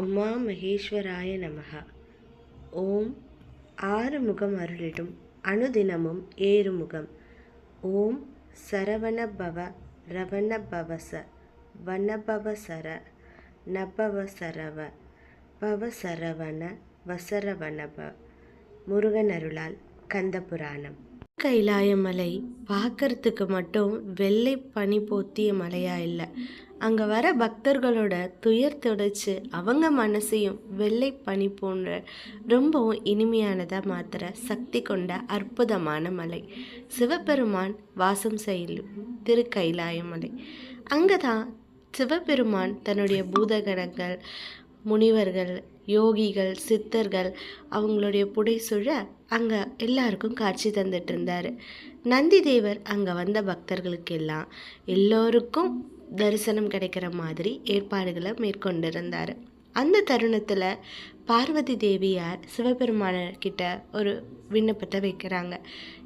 உமா மகேஸ்வராய நமக ஓம் ஆறுமுகம் அருளிடும் அனுதினமும் ஏறுமுகம். ஓம் சரவணபவ ரவணபவச வனபவசர நபவசரவ பவசரவண வசரவணப. முருகன் அருளால் கைலாய மலை பார்க்கறதுக்கு மட்டும் வெள்ளை பனி போத்திய மலையா இல்லை. அங்கே வர பக்தர்களோட துயர் துடைச்சு அவங்க மனசையும் வெள்ளை பனி போன்ற ரொம்பவும் இனிமையானதாக மாத்திர சக்தி கொண்ட அற்புதமான மலை. சிவபெருமான் வாசம் செய்யும் திரு கைலாயமலை. அங்கே தான் சிவபெருமான் தன்னுடைய பூதகணங்கள் முனிவர்கள் யோகிகள் சித்தர்கள் அவங்களுடைய புடைசூழ அங்கே எல்லாருக்கும் காட்சி தந்துட்டு இருந்தார் நந்தி தேவர் அங்கே வந்த பக்தர்களுக்கெல்லாம் எல்லோருக்கும் தரிசனம் கிடைக்கிற மாதிரி ஏற்பாடுகளை மேற்கொண்டிருந்தார். அந்த தருணத்தில் பார்வதி தேவியார் சிவபெருமான கிட்ட ஒரு விண்ணப்பத்தை வைக்கிறாங்க.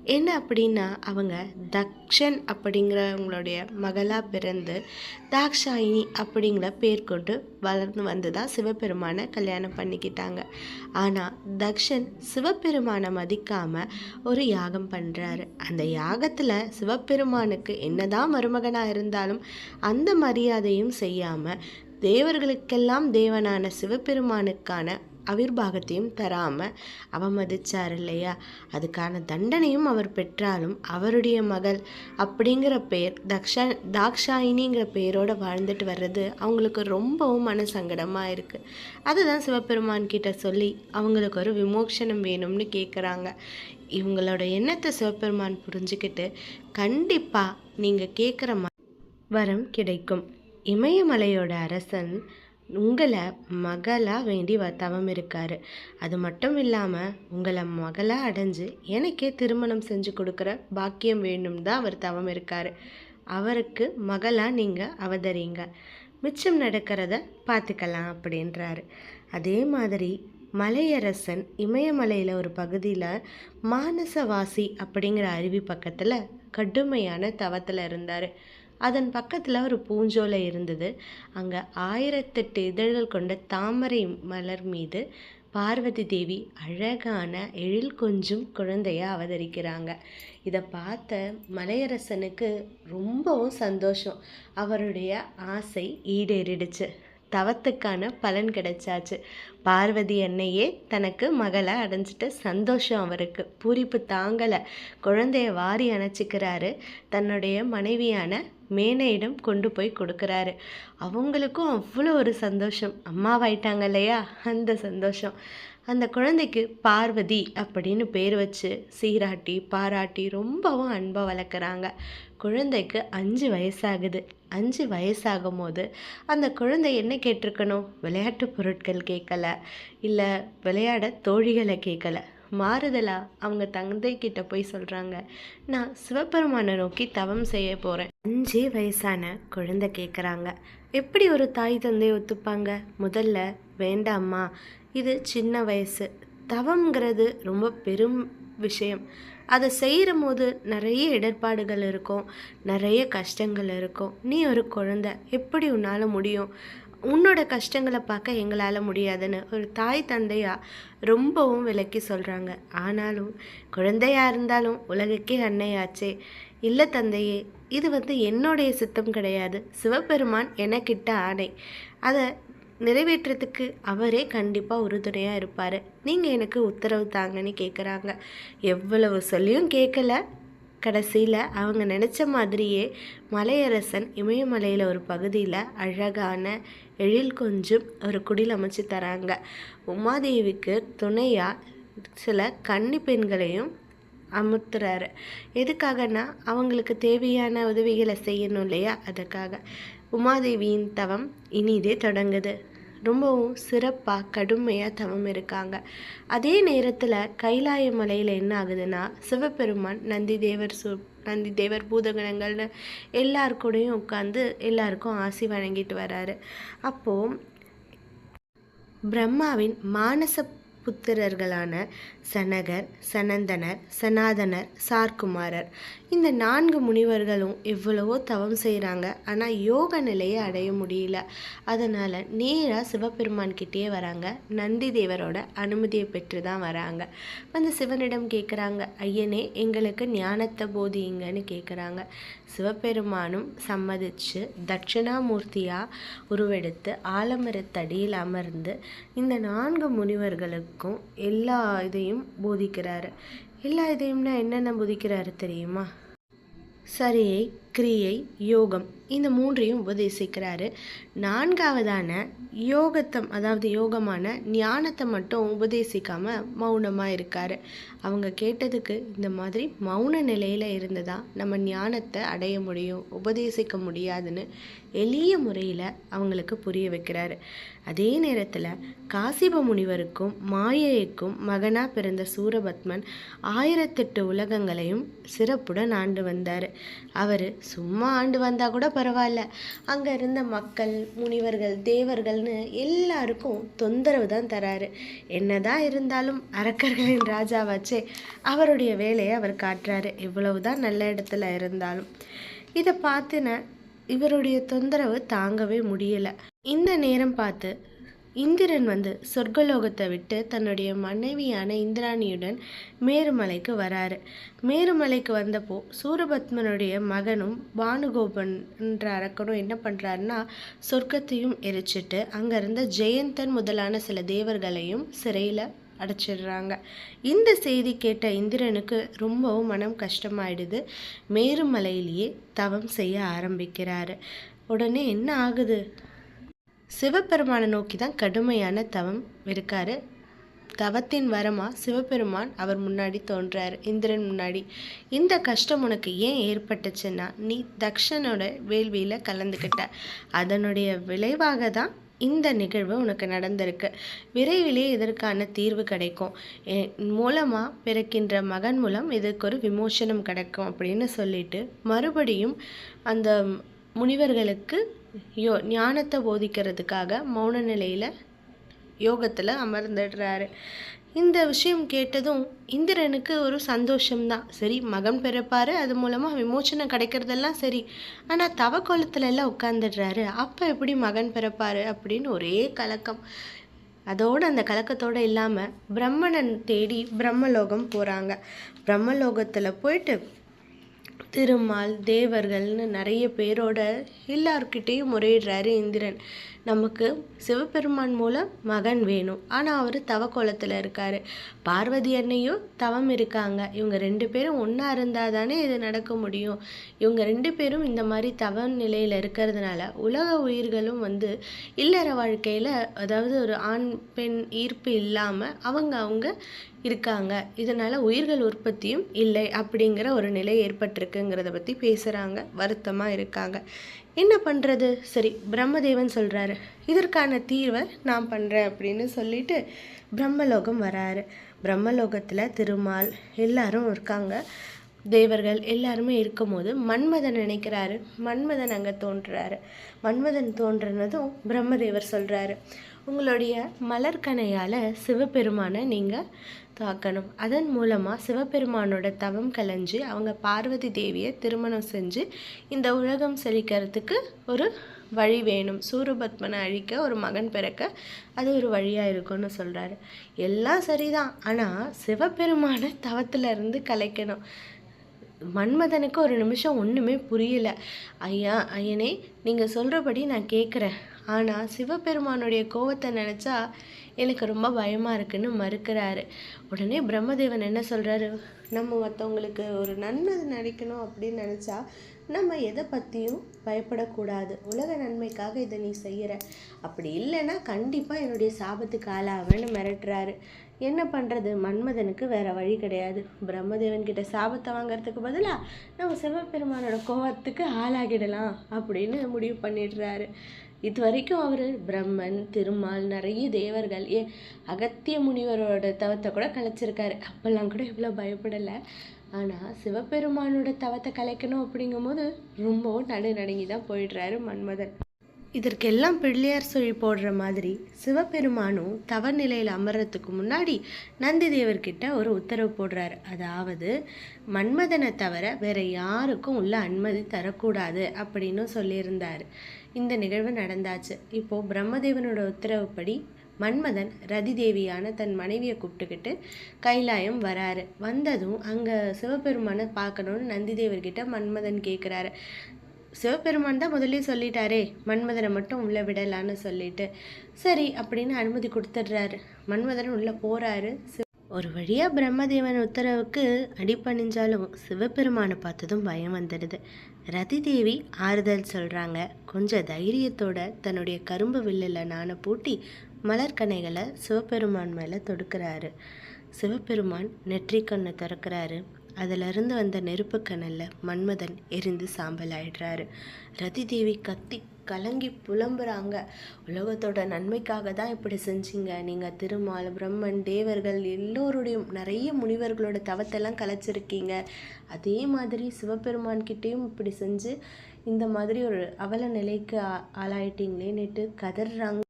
என்ன அப்படின்னா அவங்க தக்ஷன் அப்படிங்கிறவங்களுடைய மகளாக பிறந்து தாக்ஷாயினி அப்படிங்கிற பேர் கொண்டு வளர்ந்து வந்து தான் சிவபெருமானை கல்யாணம் பண்ணிக்கிட்டாங்க. ஆனால் தக்ஷன் சிவபெருமானை மதிக்காமல் ஒரு யாகம் பண்ணுறாரு அந்த யாகத்தில் சிவபெருமானுக்கு என்னதான் மருமகனாக இருந்தாலும் அந்த மரியாதையும் செய்யாமல் தேவர்களுக்கெல்லாம் தேவனான சிவபெருமானுக்கான அவிர்வாகத்தையும் தராமல் அவமதிச்சார் இல்லையா? அதுக்கான தண்டனையும் அவர் பெற்றாலும் அவருடைய மகள் அப்படிங்கிற பெயர் தக்ஷா தாக்ஷாயினிங்கிற பெயரோடு வாழ்ந்துட்டு வர்றது அவங்களுக்கு ரொம்பவும் மன சங்கடமாக இருக்குது அதுதான் சிவபெருமான் கிட்ட சொல்லி அவங்களுக்கு ஒரு விமோசனம் வேணும்னு கேட்குறாங்க இவங்களோட எண்ணத்தை சிவபெருமான் புரிஞ்சுக்கிட்டு கண்டிப்பாக நீங்கள் கேட்குற மா வரம் கிடைக்கும். இமயமலையோட அரசன் உங்களை மகளாக வேண்டி தவம் இருக்கார். அது மட்டும் இல்லாமல் உங்களை மகளாக அடைஞ்சு எனக்கே திருமணம் செஞ்சு கொடுக்குற பாக்கியம் வேணும்னு தான் அவர் தவம் இருக்கார். அவருக்கு மகளாக நீங்கள் அவதரிங்க. மிச்சம் நடக்கிறத பார்த்துக்கலாம் அப்படின்றாரு. அதே மாதிரி மலையரசன் இமயமலையில் ஒரு பகுதியில் மானசவாசி அப்படிங்கிற அருவி பக்கத்தில் கடுமையான தவத்தில் இருந்தார். அதன் பக்கத்தில் ஒரு பூஞ்சோலை இருந்தது. அங்கே ஆயிரத்தெட்டு இதழ்கள் கொண்ட தாமரை மலர் மீது பார்வதி தேவி அழகான எழில் கொஞ்சம் குழந்தைய அவதரிக்கிறாங்க. இதை பார்த்த மலையரசனுக்கு ரொம்பவும் சந்தோஷம். அவருடைய ஆசை ஈடேறிடுச்சு. தவத்துக்கான பலன் கிடைச்சாச்சு. பார்வதி அன்னையே தனக்கு மகளை அடைஞ்சிட்டு சந்தோஷம் அவருக்கு. பூரிப்பு தாங்கலை. குழந்தைய வாரி அணைச்சிக்கிறாரு. தன்னுடைய மனைவியான மேனையிடம் கொண்டு போய் கொடுக்குறாரு. அவங்களுக்கும் அவ்வளோ ஒரு சந்தோஷம். அம்மாவாயிட்டாங்க இல்லையா அந்த சந்தோஷம். அந்த குழந்தைக்கு பார்வதி அப்படின்னு பேர் வச்சு சீராட்டி பாராட்டி ரொம்பவும் அன்பாக வளர்க்குறாங்க. குழந்தைக்கு அஞ்சு வயசாகுது. அஞ்சு வயசாகும் போது அந்த குழந்தை என்ன கேட்டிருக்கணும்? விளையாட்டு பொருட்கள் கேட்கலை. இல்லை விளையாட தோழிகளை கேட்கல. மாறுதலா அவங்க தந்தை கிட்ட போய் சொல்கிறாங்க நான் சிவபெருமானை நோக்கி தவம் செய்ய போகிறேன் அஞ்சே வயசான குழந்தை கேட்குறாங்க எப்படி ஒரு தாய் தந்தை ஒத்துப்பாங்க? முதல்ல வேண்டாம்மா இது சின்ன வயசு. தவம்ங்கிறது ரொம்ப பெரும் விஷயம். அதை செய்கிற போது நிறைய இடர்பாடுகள் இருக்கும். நிறைய கஷ்டங்கள் இருக்கும். நீ ஒரு குழந்தை. எப்படி உன்னால் முடியும்? உன்னோட கஷ்டங்களை பார்க்க எங்களால் முடியாதுன்னு ஒரு தாய் தந்தையாக ரொம்பவும் விளக்கி சொல்கிறாங்க ஆனாலும் குழந்தையாக இருந்தாலும் உலகுக்கே அன்னையாச்சே. இல்லை தந்தையே இது வந்து என்னுடைய சித்தம் கிடையாது. சிவபெருமான் எனக்கிட்ட ஆணை. அதை நிறைவேற்றுறதுக்கு அவரே கண்டிப்பாக உறுதுணையாக இருப்பார். நீங்கள் எனக்கு உத்தரவு தாங்கன்னு கேட்குறாங்க எவ்வளவு சொல்லியும் கேட்கல கடைசியில் அவங்க நினச்ச மாதிரியே மலையரசன் இமயமலையில் ஒரு பகுதியில் அழகான எழில் கொஞ்சம் ஒரு குடில் அமைச்சு தராங்க. உமாதேவிக்கு துணையாக சில கன்னி பெண்களையும் அமுத்துறாரு. எதுக்காகனா அவங்களுக்கு தேவையான உதவிகளை செய்யணும் இல்லையா? அதுக்காக உமாதேவியின் தவம் இனிதே தொடங்குது. ரொம்பவும் சிறப்பாக கடுமையாக தவம் இருக்காங்க. அதே நேரத்தில் கைலாய மலையில் என்ன ஆகுதுன்னா சிவபெருமான் நந்தி தேவர் சு நந்தி தேவர் பூதகணங்கள்னு எல்லாருக்கூடையும் கூடயும் உட்காந்து எல்லாருக்கும் ஆசி வழங்கிட்டு வராரு. அப்போது பிரம்மாவின் மானச புத்திரர்களான சனகர் சனந்தனர் சனாதனர் சார்குமாரர் இந்த நான்கு முனிவர்களும் எவ்வளவோ தவம் செய்கிறாங்க ஆனால் யோக நிலையை அடைய முடியல. அதனால் நேராக சிவபெருமான்கிட்டயே வராங்க. நந்தி தேவரோட அனுமதியை பெற்று தான் வராங்க. வந்து சிவனிடம் கேட்குறாங்க ஐயனே எங்களுக்கு ஞானத்தை போதியுங்கன்னு கேட்குறாங்க சிவபெருமானும் சம்மதிச்சு தட்சிணாமூர்த்தியாக உருவெடுத்து ஆலமரத்தடியில் அமர்ந்து இந்த நான்கு முனிவர்களுக்கும் எல்லா இதையும் போதிக்கிறாரு. எல்லா இதையும்னா என்னென்ன போதிக்கிறாரு தெரியுமா? சரியை கிரியை யோகம் இந்த மூன்றையும் உபதேசிக்கிறாரு. நான்காவதான யோகத்தம் அதாவது யோகமான ஞானத்தை மட்டும் உபதேசிக்காம மௌனமாக இருக்காரு. அவங்க கேட்டதுக்கு இந்த மாதிரி மௌன நிலையில் இருந்து தான் நம்ம ஞானத்தை அடைய முடியும் உபதேசிக்க முடியாதுன்னு எளிய முறையில் அவங்களுக்கு புரிய வைக்கிறாரு. அதே நேரத்தில் காசிப முனிவருக்கும் மாயைக்கும் மகனாக பிறந்த சூரபத்மன் ஆயிரத்தெட்டு உலகங்களையும் சிறப்புடன் ஆண்டு வந்தார். அவர் சும்மா ஆண்டு வந்தால் கூட பரவாயில்ல. அங்கே இருந்த மக்கள் முனிவர்கள் தேவர்கள்னு எல்லாருக்கும் தொந்தரவு தான் தராரு. என்னதான் இருந்தாலும் அரக்கர்களின் ராஜாவாச்சே அவருடைய வேலையை அவர் காட்டுறாரு. இவ்வளவுதான் நல்ல இடத்துல இருந்தாலும். இதை பார்த்துன இவருடைய தொந்தரவு தாங்கவே முடியல. இந்த நேரம் பார்த்து இந்திரன் வந்து சொர்க்கலோகத்தை விட்டு தன்னுடைய மனைவியான இந்திராணியுடன் மேருமலைக்கு வராரு. மேருமலைக்கு வந்தப்போ சூரபத்மனுடைய மகனும் பானுகோபன்ற அரக்கனும் என்ன பண்ணுறாருன்னா சொர்க்கத்தையும் எரிச்சிட்டு அங்கே இருந்த ஜெயந்தன் முதலான சில தேவர்களையும் சிறையில் அடைச்சிடுறாங்க. இந்த செய்தி கேட்ட இந்திரனுக்கு ரொம்பவும் மனம் கஷ்டமாயிடுது. மேருமலையிலேயே தவம் செய்ய ஆரம்பிக்கிறாரு. உடனே என்ன ஆகுது? சிவபெருமானை நோக்கி தான் கடுமையான தவம் இருக்காரு. தவத்தின் வரமாக சிவபெருமான் அவர் முன்னாடி தோன்றார் இந்திரன் முன்னாடி. இந்த கஷ்டம் உனக்கு ஏன் ஏற்பட்டுச்சுன்னா நீ தக்ஷனோட வேள்வியில் கலந்துக்கிட்ட அதனுடைய விளைவாக தான் இந்த நிகழ்வு உனக்கு நடந்திருக்கு. விரைவிலே இதற்கான தீர்வு கிடைக்கும். மூலமாக பிறக்கின்ற மகன் மூலம் இதற்கு ஒரு விமோசனம் கிடைக்கும் அப்படின்னு சொல்லிட்டு மறுபடியும் அந்த முனிவர்களுக்கு யோ ஞானத்தை போதிக்கிறதுக்காக மௌன நிலையில் யோகத்தில் அமர்ந்துடுறாரு. இந்த விஷயம் கேட்டதும் இந்திரனுக்கு ஒரு சந்தோஷம்தான். சரி மகன் பிறப்பாரு அது மூலமாக விமோச்சனம் கிடைக்கிறதெல்லாம் சரி. ஆனால் தவ கோலத்துல எல்லாம் உட்காந்துடுறாரு அப்போ எப்படி மகன் பிறப்பாரு அப்படின்னு ஒரே கலக்கம். அதோடு அந்த கலக்கத்தோடு இல்லாமல் பிரம்மணன் தேடி பிரம்மலோகம் போகிறாங்க பிரம்மலோகத்தில் போயிட்டு திருமால் தேவர்கள்னு நிறைய பேரோட எல்லார்கிட்டேயும் முறையிடுறாரு இந்திரன். நமக்கு சிவபெருமான் மூலம் மகன் வேணும். ஆனால் அவர் தவக்கோலத்தில் இருக்கார். பார்வதி அன்னையும் தவம் இருக்காங்க. இவங்க ரெண்டு பேரும் ஒன்றா இருந்தால் தானே இது நடக்க முடியும். இவங்க ரெண்டு பேரும் இந்த மாதிரி தவ நிலையில் இருக்கிறதுனால உலக உயிர்களும் வந்து இல்லற வாழ்க்கையில் அதாவது ஒரு ஆண் பெண் ஈர்ப்பு இல்லாமல் அவங்க அவங்க இருக்காங்க. இதனால் உயிர்கள் உற்பத்தியும் இல்லை அப்படிங்கிற ஒரு நிலை ஏற்பட்டிருக்குங்கிறத பற்றி பேசுகிறாங்க வருத்தமாக இருக்காங்க. என்ன பண்ணுறது சரி பிரம்மதேவன் சொல்கிறாரு இதற்கான தீர்வை நான் பண்ணுறேன் அப்படின்னு சொல்லிட்டு பிரம்மலோகம் வராரு. பிரம்மலோகத்தில் திருமால் எல்லாரும் இருக்காங்க. தேவர்கள் எல்லாருமே இருக்கும்போது மன்மதன் நினைக்கிறாரு. மன்மதன் அங்கே தோன்றுறாரு மன்மதன் தோன்றுனதும் பிரம்மதேவர் சொல்கிறாரு உங்களுடைய மலர்கனையால் சிவபெருமானை நீங்கள் தாக்கணும். அதன் மூலமாக சிவபெருமானோட தவம் கலைஞ்சு அவங்க பார்வதி தேவியை திருமணம் செஞ்சு இந்த உலகம் செழிக்கிறதுக்கு ஒரு வழி வேணும். சூரபத்மனை அழிக்க ஒரு மகன் பிறக்க அது ஒரு வழியாக இருக்கும்னு சொல்கிறாரு எல்லாம் சரிதான். ஆனால் சிவபெருமானை தவத்தில் இருந்து கலைக்கணும். மன்மதனுக்கு ஒரு நிமிஷம் ஒன்றுமே புரியல. ஐயா ஐயனே நீங்கள் சொல்கிறபடி நான் கேட்குறேன் ஆனால் சிவபெருமானுடைய கோவத்தை நினச்சா எனக்கு ரொம்ப பயமாக இருக்குன்னு மறுக்கிறாரு. உடனே பிரம்மதேவன் என்ன சொல்கிறாரு நம்ம மற்றவங்களுக்கு ஒரு நன்மை நினைக்கணும் அப்படின்னு நினச்சா நம்ம எதை பற்றியும் பயப்படக்கூடாது. உலக நன்மைக்காக இதை நீ செய்கிற அப்படி இல்லைன்னா கண்டிப்பாக என்னுடைய சாபத்துக்கு ஆளாவேன்னு மிரட்டுறாரு. என்ன பண்ணுறது மன்மதனுக்கு வேறு வழி கிடையாது. பிரம்மதேவன் கிட்ட சாபத்தை வாங்கிறதுக்கு பதிலாக நம்ம சிவபெருமானோட கோவத்துக்கு ஆளாகிடலாம் அப்படின்னு முடிவு பண்ணிடுறாரு. இது வரைக்கும் அவர் பிரம்மன் திருமால் நிறைய தேவர்கள் ஏ அகத்திய முனிவரோட தவத்தை கூட கலைச்சிருக்காரு. அப்போல்லாம் கூட இவ்வளோ பயப்படலை. ஆனால் சிவபெருமானோட தவத்தை கலைக்கணும் அப்படிங்கும்போது ரொம்பவும் நடு நடுங்கி தான் போயிடுறாரு மன்மதன். இதற்கெல்லாம் பிள்ளையார் சொல்லி போடுற மாதிரி சிவபெருமானும் தவ நிலையில் அமர்றதுக்கு முன்னாடி நந்தி தேவர்கிட்ட ஒரு உத்தரவு போடுறாரு. அதாவது மன்மதனை தவிர வேற யாருக்கும் உள்ள அனுமதி தரக்கூடாது அப்படின்னு சொல்லியிருந்தார். இந்த நிகழ்வு நடந்தாச்சு. இப்போது பிரம்மதேவனோட உத்தரவுப்படி மன்மதன் ரதி தேவியான தன் மனைவியை கூப்பிட்டுக்கிட்டு கைலாயம் வராரு. வந்ததும் அங்கே சிவபெருமானை பார்க்கணுன்னு நந்திதேவர்கிட்ட மன்மதன் கேட்குறாரு சிவபெருமான் தான் முதல்ல சொல்லிட்டாரே மன்மதனை மட்டும் உள்ளே விடலான்னு சொல்லிட்டு. சரி அப்படின்னு அனுமதி கொடுத்துட்றாரு. மன்மதன் உள்ளே போகிறாரு ஒரு வழியாக பிரம்மதேவன் உத்தரவுக்கு அடிபணிஞ்சாலும் சிவபெருமானை பார்த்ததும் பயம் வந்துடுது. ரதி தேவி ஆறுதல் சொல்கிறாங்க கொஞ்சம் தைரியத்தோட தன்னுடைய கரும்பு வில்லில் நானை பூட்டி மலர்கனைகளை சிவபெருமான் மேலே தொடுக்கிறாரு. சிவபெருமான் நெற்றிக்கண்ணை திறக்கிறாரு. அதிலிருந்து வந்த நெருப்பு கணலில் மன்மதன் எரிந்து சாம்பல் ஆயிடுறாரு. ரதி தேவி கத்தி கலங்கி புலம்புறாங்க. உலகத்தோட நன்மைக்காக தான் இப்படி செஞ்சீங்க. நீங்கள் திருமால் பிரம்மன் தேவர்கள் எல்லோருடையும் நிறைய முனிவர்களோட தவத்தெல்லாம் கலைச்சிருக்கீங்க. அதே மாதிரி சிவபெருமான்கிட்டேயும் இப்படி செஞ்சு இந்த மாதிரி ஒரு அவல நிலைக்கு ஆளாயிட்டீங்களேன்னுட்டு கதறாங்க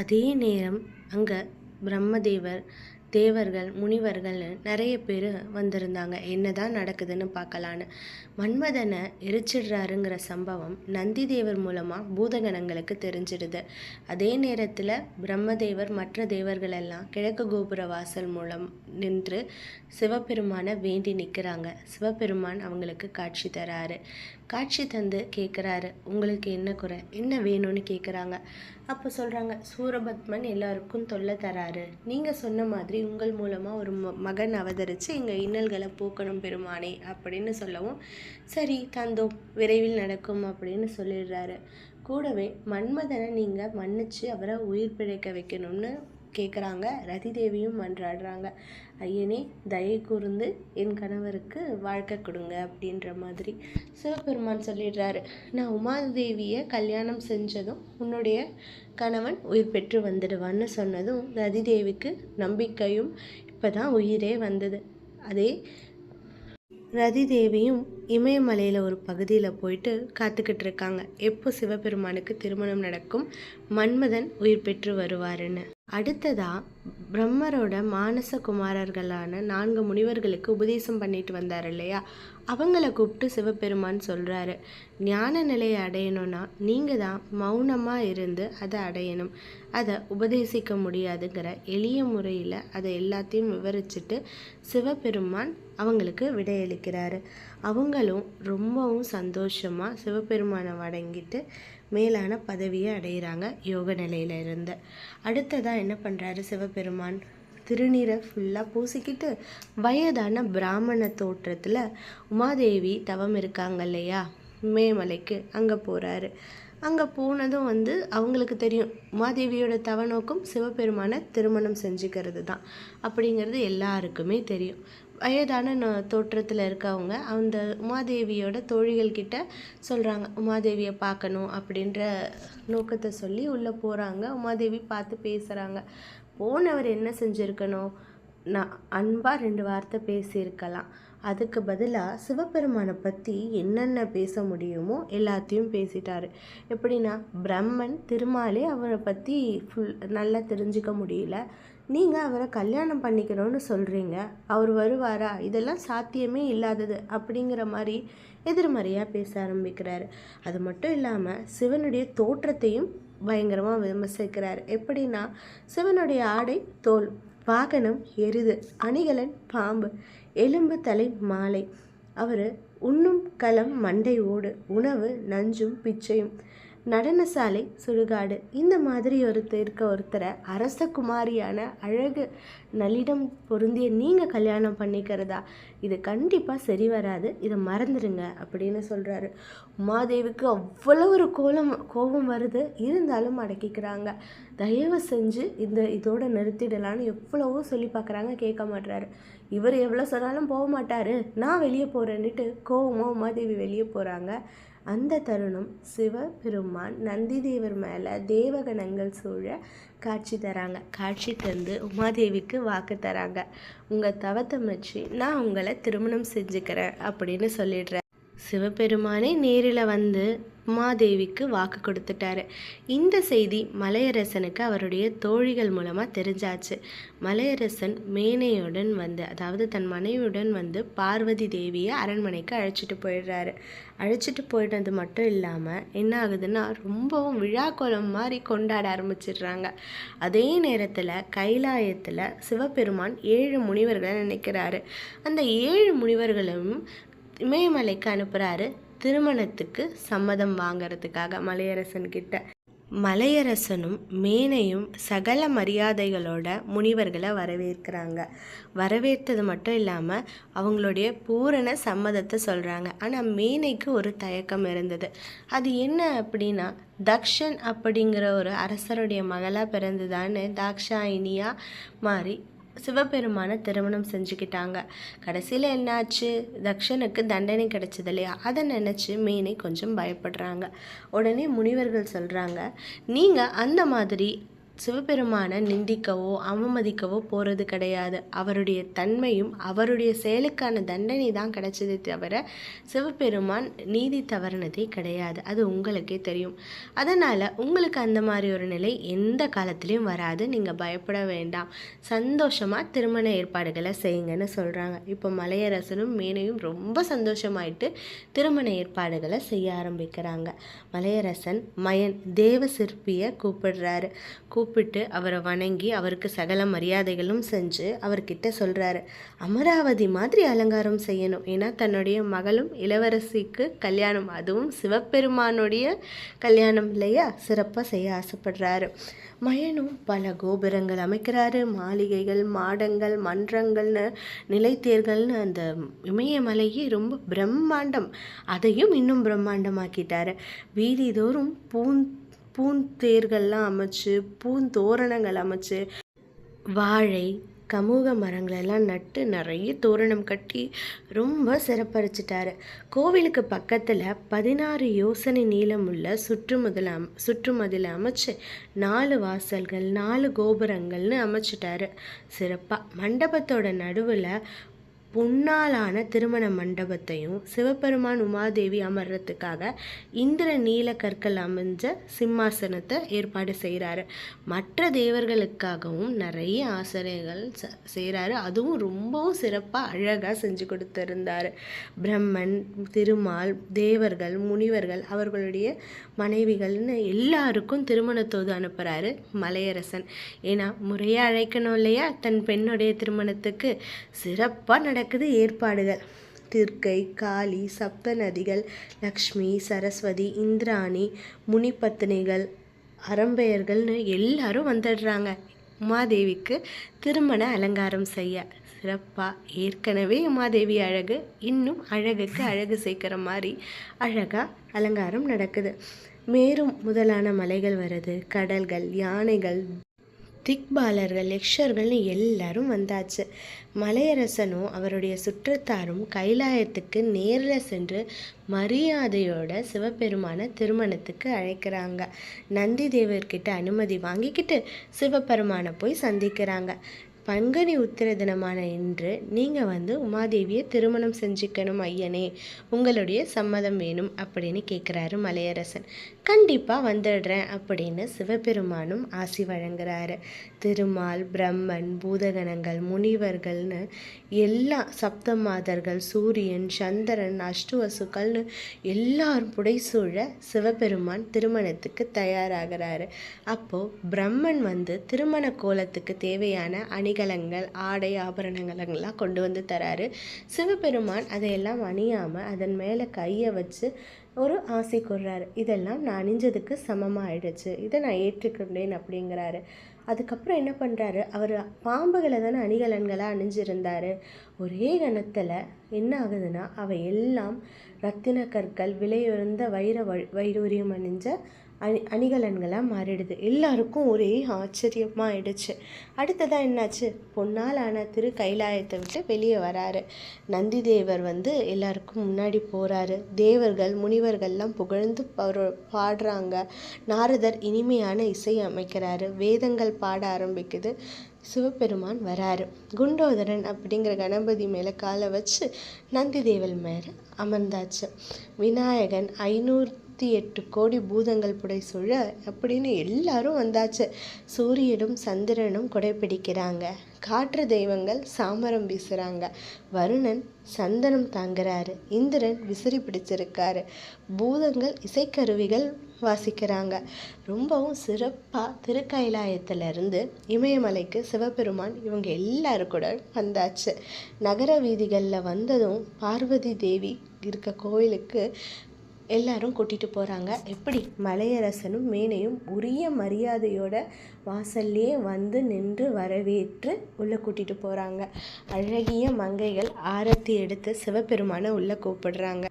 அதே நேரம் அங்கே பிரம்மதேவர் தேவர்கள் முனிவர்கள்னு நிறைய பேர் வந்திருந்தாங்க. என்னதான் நடக்குதுன்னு பார்க்கலான்னு. மன்மதனை எரிச்சிடுறாருங்கிற சம்பவம் நந்தி தேவர் மூலமாக பூதகணங்களுக்கு தெரிஞ்சிடுது. அதே நேரத்தில் பிரம்மதேவர் மற்ற தேவர்கள் எல்லாம் கிழக்கு கோபுர வாசல் மூலம் நின்று சிவபெருமானை வேண்டி நிற்கிறாங்க சிவபெருமான் அவங்களுக்கு காட்சி தராரு. காட்சி தந்து கேட்குறாரு உங்களுக்கு என்ன குறை? என்ன வேணும்னு கேட்குறாங்க அப்போ சொல்கிறாங்க சூரபத்மன் எல்லாருக்கும் தொல்லை தராரு. நீங்கள் சொன்ன மாதிரி உங்கள் மூலமாக ஒரு ம- மகன் அவதரித்து எங்கள் இன்னல்களை போக்கணும் பெருமானே அப்படின்னு சொல்லவும் சரி தந்தோம். விரைவில் நடக்கும் அப்படின்னு சொல்லிடுறாரு. கூடவே மன்மதனை நீங்கள் மன்னிச்சு அவரை உயிர் பிழைக்க வைக்கணும்னு கேட்குறாங்க ரதி தேவியும் மன்றாடுறாங்க. ஐயனே தயை கூர்ந்து என் கணவருக்கு வாழ்க்கை கொடுங்க அப்படின்ற மாதிரி சிவபெருமான் சொல்லிடுறாரு. நான் உமாதேவியை கல்யாணம் செஞ்சதும் உன்னுடைய கணவன் உயிர் பெற்று வந்துடுவான்னு சொன்னதும் ரதி தேவிக்கு நம்பிக்கையும் இப்போ தான் உயிரே வந்தது. அதே ரதி தேவியும் இமயமலையில் ஒரு பகுதியில் போயிட்டு காத்துக்கிட்டு இருக்காங்க எப்போ சிவபெருமானுக்கு திருமணம் நடக்கும்? மன்மதன் உயிர் பெற்று வருவாருன்னு. அடுத்ததா பிரம்மரோட மானச குமாரர்களான நான்கு முனிவர்களுக்கு உபதேசம் பண்ணிட்டு வந்தார் இல்லையா? அவங்கள கூப்பிட்டு சிவபெருமான் சொல்கிறாரு ஞான நிலையை அடையணும்னா நீங்கள் தான் மௌனமாக இருந்து அதை அடையணும். அதை உபதேசிக்க முடியாதுங்கிற எளிய முறையில் அதை எல்லாத்தையும் விவரிச்சுட்டு சிவபெருமான் அவங்களுக்கு விடையளிக்கிறாரு. அவங்களும் ரொம்பவும் சந்தோஷமாக சிவபெருமானை வணங்கிட்டு மேலான பதவியை அடையிறாங்க யோக நிலையில இருந்து. அடுத்ததாக என்ன பண்ணுறாரு சிவபெருமான்? திருநீரை ஃபுல்லாக பூசிக்கிட்டு வயதான பிராமண தோற்றத்தில் உமாதேவி தவம் இருக்காங்க இல்லையா? மேமலைக்கு அங்கே போகிறாரு அங்கே போனதும் வந்து அவங்களுக்கு தெரியும் உமாதேவியோட தவ நோக்கம் சிவபெருமானை திருமணம் செஞ்சுக்கிறது தான் அப்படிங்கிறது எல்லாருக்குமே தெரியும். வயதான தோற்றத்தில் இருக்கவங்க அந்த உமாதேவியோட தோழிகள் கிட்ட சொல்கிறாங்க உமாதேவியை பார்க்கணும் அப்படின்ற நோக்கத்தை சொல்லி உள்ளே போகிறாங்க உமாதேவி பார்த்து பேசுகிறாங்க போனவர் என்ன செஞ்சுருக்கணும் நான் அன்பாக ரெண்டு வார்த்தை பேசியிருக்கலாம். அதுக்கு பதிலாக சிவபெருமானை பற்றி என்னென்ன பேச முடியுமோ எல்லாத்தையும் பேசிட்டாரு. எப்படின்னா பிரம்மன் திருமாலே அவரை பற்றி ஃபுல் நல்லா தெரிஞ்சுக்க முடியல. நீங்கள் அவரை கல்யாணம் பண்ணிக்கணும்னு சொல்கிறீங்க அவர் வருவாரா? இதெல்லாம் சாத்தியமே இல்லாதது அப்படிங்கிற மாதிரி எதிர்மறையாக பேச ஆரம்பிக்கிறாரு. அது மட்டும் இல்லாமல் சிவனுடைய தோற்றத்தையும் பயங்கரமாக விமர்சிக்கிறார். எப்படின்னா சிவனுடைய ஆடை தோல் வாகனம் எருது அணிகலன் பாம்பு எலும்பு தலை மாலை. அவர் உண்ணும் களம் மண்டை ஓடு உணவு நஞ்சும் பிச்சையும். நடனசாலை சுடுகாடு. இந்த மாதிரி ஒருத்தர் இருக்க ஒருத்தரை அரச குமாரியான அழகு நளிடம் பொருந்திய நீங்கள் கல்யாணம் பண்ணிக்கிறதா? இது கண்டிப்பாக சரி வராது. இதை மறந்துடுங்க அப்படின்னு சொல்கிறாரு உமாதேவிக்கு அவ்வளோ ஒரு கோலம் கோபம் வருது. இருந்தாலும் அடக்கிக்கிறாங்க. தயவு செஞ்சு இந்த இதோட நிறுத்திடலான்னு எவ்வளவோ சொல்லி பார்க்குறாங்க கேட்க மாட்டுறாரு இவர் எவ்வளோ சொன்னாலும் போக மாட்டார். நான் வெளியே போகிறேன்னுட்டு கோவமாக உமாதேவி வெளியே போகிறாங்க அந்த தருணம் சிவபெருமான் நந்திதேவர் மேலே தேவகணங்கள் சூழ காட்சி தராங்க. காட்சி தந்து உமாதேவிக்கு வாக்கு தராங்க. உங்கள் தவத்தை வச்சு நான் உங்களை திருமணம் செஞ்சுக்கிறேன் அப்படின்னு சொல்லிடுறேன் சிவபெருமானே நேரில் வந்து உமாதேவிக்கு வாக்கு கொடுத்துட்டாரு. இந்த செய்தி மலையரசனுக்கு அவருடைய தோழிகள் மூலமாக தெரிஞ்சாச்சு. மலையரசன் மேனையுடன் வந்து அதாவது தன் மனைவியுடன் வந்து பார்வதி தேவியை அரண்மனைக்கு அழைச்சிட்டு போயிடுறாரு. அழைச்சிட்டு போயிட்டது மட்டும் இல்லாமல் என்ன ஆகுதுன்னா ரொம்பவும் விழாக்கோலம் மாதிரி கொண்டாட ஆரம்பிச்சிடுறாங்க. அதே நேரத்தில் கைலாயத்தில் சிவபெருமான் ஏழு முனிவர்களை நினைக்கிறாரு. அந்த ஏழு முனிவர்களும் இமயமலைக்கு அனுப்புகிறாரு திருமணத்துக்கு சம்மதம் வாங்கிறதுக்காக மலையரசன் கிட்ட மலையரசனும் மேனையும் சகல மரியாதைகளோட முனிவர்களை வரவேற்கிறாங்க. வரவேற்றது மட்டும் இல்லாமல் அவங்களுடைய பூரண சம்மதத்தை சொல்கிறாங்க ஆனால் மேனைக்கு ஒரு தயக்கம் இருந்தது. அது என்ன அப்படின்னா தக்ஷன் அப்படிங்கிற ஒரு அரசருடைய மகளாக பிறந்துதான்னு தாக்ஷாயினியாக மாறி சிவபெருமானை திருமணம் செஞ்சுக்கிட்டாங்க. கடைசியில் என்னாச்சு? தக்ஷனுக்கு தண்டனை கிடைச்சது இல்லையா? அதை நினச்சி மீனை கொஞ்சம் பயப்படுறாங்க. உடனே முனிவர்கள் சொல்கிறாங்க நீங்கள் அந்த மாதிரி சிவபெருமானை நிந்திக்கவோ அவமதிக்கவோ போகிறது கிடையாது. அவருடைய தன்மையும் அவருடைய செயலுக்கான தண்டனை தான் கிடைச்சதே தவிர சிவபெருமான் நீதி தவறினதே கிடையாது. அது உங்களுக்கே தெரியும். அதனால் உங்களுக்கு அந்த மாதிரி ஒரு நிலை எந்த காலத்துலேயும் வராது. நீங்கள் பயப்பட வேண்டாம். சந்தோஷமாக திருமண ஏற்பாடுகளை செய்யுங்கன்னு சொல்கிறாங்க இப்போ மலையரசனும் மேனையும் ரொம்ப சந்தோஷமாயிட்டு திருமண ஏற்பாடுகளை செய்ய ஆரம்பிக்கிறாங்க. மலையரசன் மயன் தேவ சிற்பியை கூப்பிடுறாரு. கூப்பிட்டு அவரை வணங்கி அவருக்கு சகல மரியாதைகளும் செஞ்சு அவர்கிட்ட சொல்கிறாரு அமராவதி மாதிரி அலங்காரம் செய்யணும். ஏன்னா தன்னுடைய மகளும் இளவரசிக்கு கல்யாணம் அதுவும் சிவபெருமானுடைய கல்யாணம் இல்லையா? சிறப்பாக செய்ய ஆசைப்படுறாரு. மயனும் பல கோபுரங்கள் அமைக்கிறாரு. மாளிகைகள் மாடங்கள் மன்றங்கள்னு நிலைத்தேர்கள்னு அந்த இமயமலையே ரொம்ப பிரம்மாண்டம். அதையும் இன்னும் பிரம்மாண்டமாக்கிட்டாரு. வீதிதோறும் பூந் பூந்தேர்கள்லாம் அமைச்சு பூந்தோரணங்கள் அமைச்சு வாழை கமுக மரங்களெல்லாம் நட்டு நிறைய தோரணம் கட்டி ரொம்ப சிறப்பரிச்சிட்டாரு கோவிலுக்கு பக்கத்தில் பதினாறு யோசனை நீளமுள்ள சுற்றுமுதல் அம் சுற்றுமதில் அமைச்சு நாலு வாசல்கள் நாலு கோபுரங்கள்னு அமைச்சிட்டாரு. சிறப்பாக மண்டபத்தோட நடுவில் பொன்னாலான திருமண மண்டபத்தையும் சிவபெருமான் உமாதேவி அமர்றதுக்காக இந்திர நீல கற்கள் அமைஞ்ச சிம்மாசனத்தை ஏற்பாடு செய்கிறாரு மற்ற தேவர்களுக்காகவும் நிறைய ஆசிரியர்கள் செய்கிறாரு அதுவும் ரொம்பவும் சிறப்பாக அழகாக செஞ்சு கொடுத்துருந்தார். பிரம்மன் திருமால் தேவர்கள் முனிவர்கள் அவர்களுடைய மனைவிகள்னு எல்லாருக்கும் திருமணத்தோது அனுப்புகிறாரு மலையரசன். ஏன்னா முறையாக அழைக்கணும் இல்லையா? தன் பெண்ணுடைய திருமணத்துக்கு சிறப்பாக நடக்குது ஏற்பாடுகள். திருக்கை காளி சப்த நதிகள் லக்ஷ்மி சரஸ்வதி இந்திராணி முனிப்பத்தினிகள் அரம்பெயர்கள்னு எல்லாரும் வந்துடுறாங்க. உமாதேவிக்கு திருமண அலங்காரம் செய்ய. சிறப்பாக ஏற்கனவே உமாதேவி அழகு இன்னும் அழகுக்கு அழகு சேர்க்குற மாதிரி அழகாக அலங்காரம் நடக்குது. மேரும் முதலான மலைகள் வருது. கடல்கள் யானைகள் திக்பாலர்கள் யக்ஷர்கள்னு எல்லாரும் வந்தாச்சு. மலையரசனும் அவருடைய சுற்றத்தாரும் கைலாயத்துக்கு நேரில் சென்று மரியாதையோட சிவபெருமான திருமணத்துக்கு அழைக்கிறாங்க. நந்தி தேவர்கிட்ட அனுமதி வாங்கிக்கிட்டு சிவபெருமானை போய் சந்திக்கிறாங்க. பங்குனி உத்திர தினமான இன்று நீங்கள் வந்து உமாதேவியை திருமணம் செஞ்சுக்கணும் ஐயனே உங்களுடைய சம்மதம் வேணும் அப்படின்னு கேட்குறாரு மலையரசன். கண்டிப்பாக வந்துடுறேன் அப்படின்னு சிவபெருமானும் ஆசி வழங்குறாரு. திருமால் பிரம்மன் பூதகணங்கள் முனிவர்கள்னு எல்லா சப்த மாதர்கள் சூரியன் சந்திரன் அஷ்டுவசுக்கள்னு எல்லாரும் புடைசூழ சிவபெருமான் திருமணத்துக்கு தயாராகிறாரு. அப்போது பிரம்மன் வந்து திருமண கோலத்துக்கு தேவையான அணிகலன்கள் ஆடை ஆபரணங்களெல்லாம் கொண்டு வந்து தராரு. சிவபெருமான் அதையெல்லாம் அணியாமல் அதன் மேலே கையை வச்சு ஒரு ஆசை கொடுறாரு இதெல்லாம் நான் அணிஞ்சதுக்கு சமமாயிடுச்சு. இதை நான் ஏற்றுக்கொண்டேன் அப்படிங்கிறாரு. அதுக்கப்புறம் என்ன பண்ணுறாரு அவர் பாம்புகளை தானே அணிகலன்களாக அணிஞ்சிருந்தார். ஒரே கணத்தில் என்ன ஆகுதுன்னா அவை எல்லாம் ரத்தின கற்கள் விலையுறந்த வைர வைடூரியம் அணிஞ்ச அணி அணிகலன்களாக மாறிடுது. எல்லாருக்கும் ஒரே ஆச்சரியமாக ஆயிடுச்சு அடுத்ததாக என்னாச்சு? பொன்னால் ஆன திரு கைலாயத்தை விட்டு வெளியே வராரு. நந்தி தேவர் வந்து எல்லாருக்கும் முன்னாடி போகிறாரு தேவர்கள் முனிவர்கள்லாம் புகழ்ந்து பாடுறாங்க. நாரதர் இனிமையான இசை அமைக்கிறாரு. வேதங்கள் பாட ஆரம்பிக்குது. சிவபெருமான் வராரு. குண்டோதரன் அப்படிங்கிற கணபதி மேலே காலை வச்சு நந்தி தேவல் மேலே அமர்ந்தாச்சு. விநாயகன் ஐநூறு அறுபத்தி எட்டு கோடி பூதங்கள் புடை சுழ அப்படின்னு எல்லாரும் வந்தாச்சு. சூரியனும் சந்திரனும் குடைப்பிடிக்கிறாங்க காற்று தெய்வங்கள் சாமரம் வீசுகிறாங்க வருணன் சந்தனம் தாங்குறாரு. இந்திரன் விசிறி பிடிச்சிருக்காரு. பூதங்கள் இசைக்கருவிகள் வாசிக்கிறாங்க. ரொம்பவும் சிறப்பாக திருக்கைலாயத்திலிருந்து இமயமலைக்கு சிவபெருமான் இவங்க எல்லாரும் கூட வந்தாச்சு. நகர வீதிகளில் வந்ததும் பார்வதி தேவி இருக்க கோவிலுக்கு எல்லாரும் கூட்டிகிட்டு போகிறாங்க எப்படி? மலையரசனும் மேனையும் உரிய மரியாதையோட வாசல்லையே வந்து நின்று வரவேற்று உள்ளே கூட்டிகிட்டு போகிறாங்க அழகிய மங்கைகள் ஆரத்தி எடுத்து சிவபெருமானை உள்ளே கூப்பிடுறாங்க.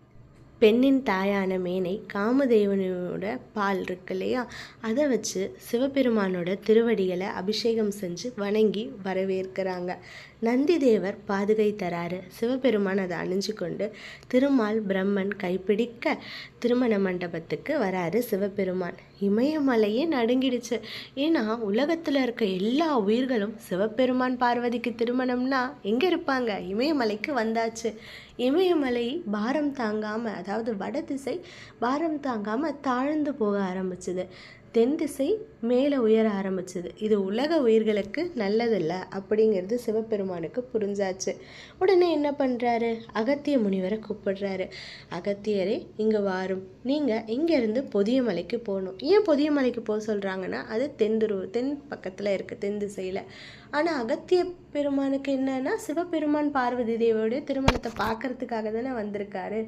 பெண்ணின் தாயான மேனை காமதேவனோட பால் இருக்கு இல்லையா? அதை வச்சு சிவபெருமானோட திருவடிகளை அபிஷேகம் செஞ்சு வணங்கி வரவேற்கிறாங்க. நந்திதேவர் பாதுகை தராரு சிவபெருமான் அதை அணிஞ்சு கொண்டு திருமால் பிரம்மன் கைப்பிடிக்க திருமண மண்டபத்துக்கு வராரு சிவபெருமான். இமயமலையே நடுங்கிடுச்சு. ஏன்னா உலகத்தில் இருக்க எல்லா உயிர்களும் சிவபெருமான் பார்வதிக்கு திருமணம்னா எங்கே இருப்பாங்க? இமயமலைக்கு வந்தாச்சு. இமயமலை பாரம் தாங்காமல் அதாவது வடதிசை பாரம் தாங்காமல் தாழ்ந்து போக ஆரம்பிச்சுது. தென் திசை மேலே உயர ஆரம்பிச்சது. இது உலக உயிர்களுக்கு நல்லதில்ல அப்படிங்கிறது சிவபெருமானுக்கு புரிஞ்சாச்சு. உடனே என்ன பண்ணுறாரு அகத்திய முனிவரை கூப்பிடுறாரு. அகத்தியரே இங்கே வாரும். நீங்கள் இங்கேருந்து பொதிய மலைக்கு போகணும். ஏன் பொதிய மலைக்கு போக சொல்கிறாங்கன்னா அது தென்துரு தென் பக்கத்தில் இருக்குது தென் திசையில். ஆனால் அகத்திய பெருமானுக்கு என்னன்னா சிவபெருமான் பார்வதி தேவியோடைய திருமணத்தை பார்க்கறதுக்காக தானே வந்திருக்காரு.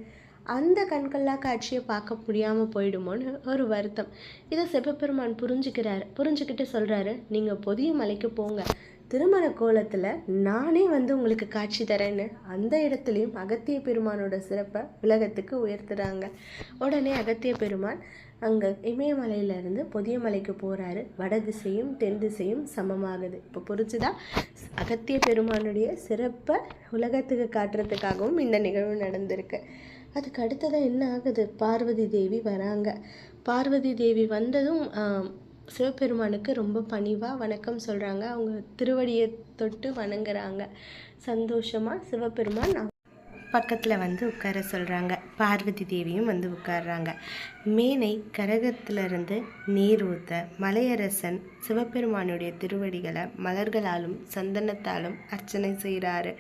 அந்த கண்கொள்ளா காட்சியை பார்க்க முடியாமல் போயிடுமோன்னு ஒரு வருத்தம். இதை சிவபெருமான் புரிஞ்சுக்கிறாரு. புரிஞ்சுக்கிட்டு சொல்கிறாரு நீங்கள் பொதிய மலைக்கு போங்க. திருமண கோலத்தில் நானே வந்து உங்களுக்கு காட்சி தரேன்னு அந்த இடத்துலையும் அகத்திய பெருமானோட சிறப்பை உலகத்துக்கு உயர்த்துறாங்க. உடனே அகத்திய பெருமான் அங்கே இமயமலையிலேருந்து புதிய மலைக்கு போகிறாரு வட திசையும் தென் திசையும் சமமாகுது. இப்போ புரிஞ்சுதா? அகத்திய பெருமானுடைய சிறப்பை உலகத்துக்கு காட்டுறதுக்காகவும் இந்த நிகழ்வு நடந்திருக்கு. அதுக்கு அடுத்ததாக என்ன ஆகுது? பார்வதி தேவி வராங்க. பார்வதி தேவி வந்ததும் சிவபெருமானுக்கு ரொம்ப பணிவாக வணக்கம் சொல்கிறாங்க அவங்க திருவடியை தொட்டு வணங்குறாங்க. சந்தோஷமாக சிவபெருமான் பக்கத்தில் வந்து உட்கார சொல்கிறாங்க பார்வதி தேவியும் வந்து உட்கார்றாங்க. மேனை கரகத்திலிருந்து நீர் ஊற்ற மலையரசன் சிவபெருமானுடைய திருவடிகளை மலர்களாலும் சந்தனத்தாலும் அர்ச்சனை செய்கிறாரு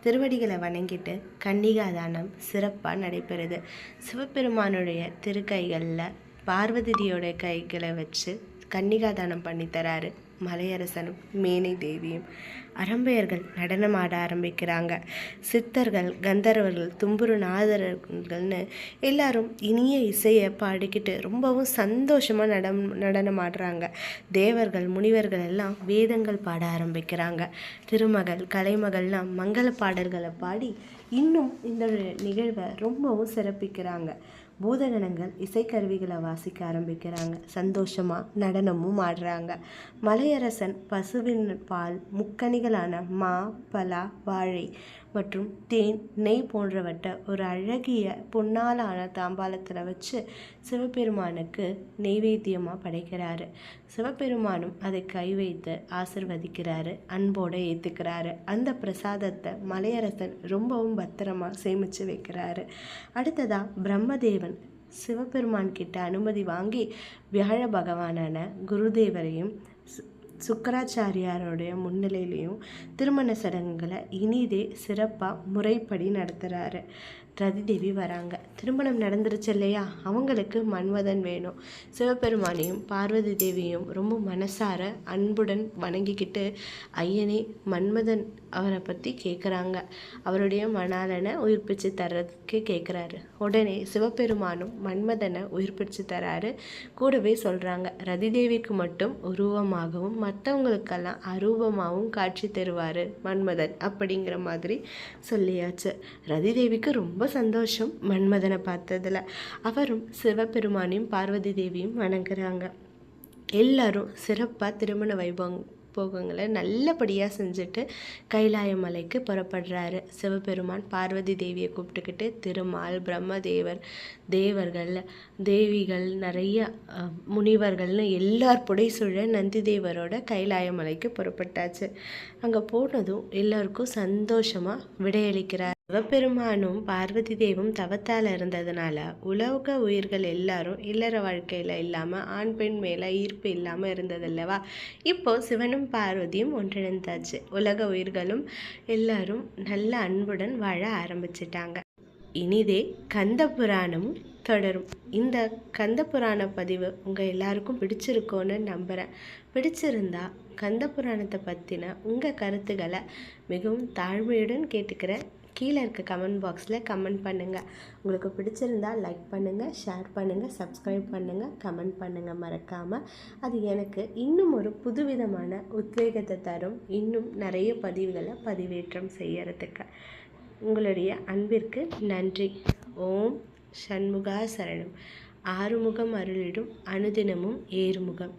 திருவடிகளை வணங்கிட்டு கன்னிகாதானம் சிறப்பாக நடைபெறுது. சிவபெருமானுடைய திருக்கைகளில் பார்வதியோட கைகளை வச்சு கன்னிகாதானம் பண்ணித்தராரு மலையரசனும் மேனை தேவியும் அரம்பையர்கள் நடனமாட ஆரம்பிக்கிறாங்க. சித்தர்கள் கந்தர்வர்கள் தும்புரு நாதர்கள்னு எல்லாரும் இனிய இசையை பாடிக்கிட்டு ரொம்பவும் சந்தோஷமாக நடம் நடனமாடுறாங்க. தேவர்கள் முனிவர்கள் எல்லாம் வேதங்கள் பாட ஆரம்பிக்கிறாங்க. திருமகள் கலைமகள்லாம் மங்கள பாடல்களை பாடி இன்னும் இந்த நிகழ்வை ரொம்பவும் சிறப்பிக்கிறாங்க. பூதகணங்கள் இசைக்கருவிகளை வாசிக்க ஆரம்பிக்கிறாங்க. சந்தோஷமாக நடனமும் ஆடுறாங்க. மலையரசன் பசுவின் பால் முக்கணிகளான மா பலா வாழை மற்றும் தேன் நெய் போன்றவற்றை ஒரு அழகிய பொன்னாலான தாம்பாலத்தில் வச்சு சிவபெருமானுக்கு நெய்வேத்தியமாக படைக்கிறாரு. சிவபெருமானும் அதை கை வைத்து ஆசிர்வதிக்கிறாரு அன்போடு ஏற்றுக்கிறாரு அந்த பிரசாதத்தை மலையரசன் ரொம்பவும் பத்திரமாக சேமித்து வைக்கிறாரு. அடுத்ததாக பிரம்மதேவன். சிவபெருமான் கிட்ட அனுமதி வாங்கி வியாழ பகவானான குருதேவரையும் சுக்கராச்சாரியாரோடைய முன்னிலையிலையும் திருமண சடங்குகளை இனிதே சிறப்பாக முறைப்படி நடத்துகிறாரு ரதிதேவி வராங்க. திருமணம் நடந்துருச்சு இல்லையா? அவங்களுக்கு மன்மதன் வேணும். சிவபெருமானையும் பார்வதி தேவியும் ரொம்ப மனசார அன்புடன் வணங்கிக்கிட்டு ஐயனே மன்மதன் அவரை பற்றி கேட்குறாங்க அவருடைய மணாலனை உயிர்ப்பிச்சு தர்றதுக்கு கேட்குறாரு உடனே சிவபெருமானும் மன்மதனை உயிர்ப்பிச்சு தராரு. கூடவே சொல்கிறாங்க ரதிதேவிக்கு மட்டும் உருவமாகவும் மற்றவங்களுக்கெல்லாம் அரூபமாகவும் காட்சி தருவார் மன்மதன் அப்படிங்கிற மாதிரி சொல்லியாச்சு. ரதிதேவிக்கு ரொம்ப சந்தோஷம் மன்மதனை பார்த்ததில். அவரும் சிவபெருமானையும் பார்வதி தேவியும் வணங்குறாங்க. எல்லாரும் சிறப்பாக திருமண வைபவம் போகங்களை நல்லபடியாக செஞ்சுட்டு கைலாய மலைக்கு புறப்படுறாரு. சிவபெருமான் பார்வதி தேவியை கூப்பிட்டுக்கிட்டு திருமால் பிரம்மதேவர் தேவர்கள் தேவிகள் நிறைய முனிவர்கள்னு எல்லார் புடைசூழ நந்தி தேவரோட கைலாய மலைக்கு புறப்பட்டாச்சு. அங்கே போனதும் எல்லோருக்கும் சந்தோஷமாக விடையளிக்கிறார். சிவபெருமானும் பார்வதி தேவும் தவத்தால் இருந்ததுனால உலக உயிர்கள் எல்லாரும் இல்லற வாழ்க்கையில் இல்லாமல் ஆண் பெண் மேலே ஈர்ப்பு இல்லாமல் இருந்ததல்லவா? இப்போ சிவனும் பார்வதியும் ஒன்றிணைந்தாச்சு. உலக உயிர்களும் எல்லாரும் நல்ல அன்புடன் வாழ ஆரம்பிச்சிட்டாங்க. இனிதே கந்த புராணமும் தொடரும். இந்த கந்த புராண பதிவு உங்கள் எல்லாருக்கும் பிடிச்சிருக்கோன்னு நம்புகிறேன் பிடிச்சிருந்தா கந்த புராணத்தை பற்றின உங்கள் கருத்துக்களை மிகவும் தாழ்மையுடன் கேட்டுக்கிறேன். கீழே இருக்க கமெண்ட் பாக்ஸில் கமெண்ட் பண்ணுங்கள் உங்களுக்கு பிடிச்சிருந்தா லைக் பண்ணுங்கள் ஷேர் பண்ணுங்கள் சப்ஸ்கிரைப் பண்ணுங்கள் கமெண்ட் பண்ணுங்கள் மறக்காமல் அது எனக்கு இன்னும் ஒரு புதுவிதமான உத்வேகத்தை தரும். இன்னும் நிறைய பதிவுகளை பதிவேற்றம் செய்யறதுக்கு. உங்களுடைய அன்பிற்கு நன்றி. ஓம் சண்முகா சரணம். ஆறுமுகம் அருளிடும் அனுதினமும் ஏறுமுகம்.